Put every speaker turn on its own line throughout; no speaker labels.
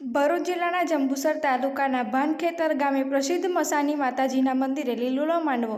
ભરૂચ જિલ્લાના જંબુસર તાલુકાના ભાનખેતર ગામે પ્રસિદ્ધ મસાની માતાજીના મંદિરે લીલુલો માંડવો.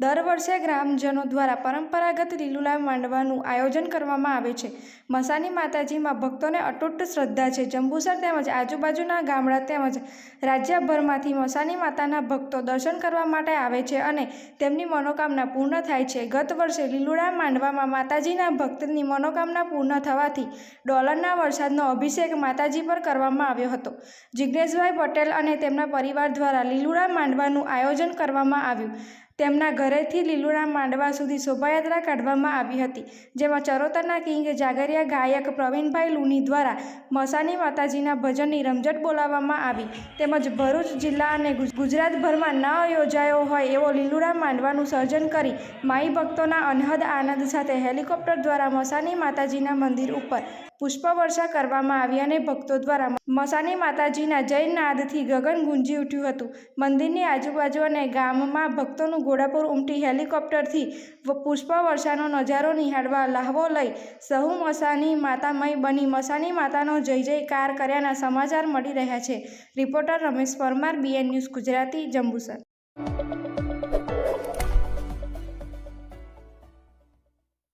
દર વર્ષે ગ્રામજનો દ્વારા પરંપરાગત લીલુલા માંડવાનું આયોજન કરવામાં આવે છે. મસાની માતાજીમાં ભક્તોને અતૂટ શ્રદ્ધા છે. જંબુસર તેમજ આજુબાજુના ગામડા તેમજ રાજ્યભરમાંથી મસાની માતાના ભક્તો દર્શન કરવા માટે આવે છે અને તેમની મનોકામના પૂર્ણ થાય છે. ગત વર્ષે લીલુડા માંડવામાં માતાજીના ભક્તની મનોકામના પૂર્ણ થવાથી ડોલરના વરસાદનો અભિષેક માતાજી પર કરવામાં આવ્યો હતો. જિજ્ઞેશભાઈ પટેલ અને તેમના પરિવાર દ્વારા લીલુડા માંડવાનું આયોજન કરવામાં આવ્યું. તેમના ઘરેથી લીલુડા માંડવા સુધી શોભાયાત્રા કાઢવામાં આવી હતી, જેમાં ચરોતરના કિંગ જાગરિયા ગાયક પ્રવીણભાઈ લુની દ્વારા મસાની માતાજીના ભજનની રમઝટ બોલાવવામાં આવી, તેમજ ભરૂચ જિલ્લા અને ગુજરાતભરમાં ન યોજાયો હોય એવો લીલુડા માંડવાનું સર્જન કરી માઈ ભક્તોના અનહદ આનંદ સાથે હેલિકોપ્ટર દ્વારા મસાની માતાજીના મંદિર ઉપર પુષ્પવર્ષા કરવામાં આવી અને ભક્તો દ્વારા મસાની માતાજીના જયનાદથી ગગન ગુંજી ઉઠ્યું હતું. મંદિરની આજુબાજુ અને ગામમાં ભક્તોનું ઘોડાપુર ઉમટી હેલિકોપ્ટરથી પુષ્પવર્ષાનો નજારો નિહાળવા લહાવો લઈ સહુ મસાની માતામય બની મસાની માતાનો જય જયકાર કર્યાના સમાચાર મળી રહ્યા છે. Reporter Ramesh Parmar BN news Gujarati, Jambusar.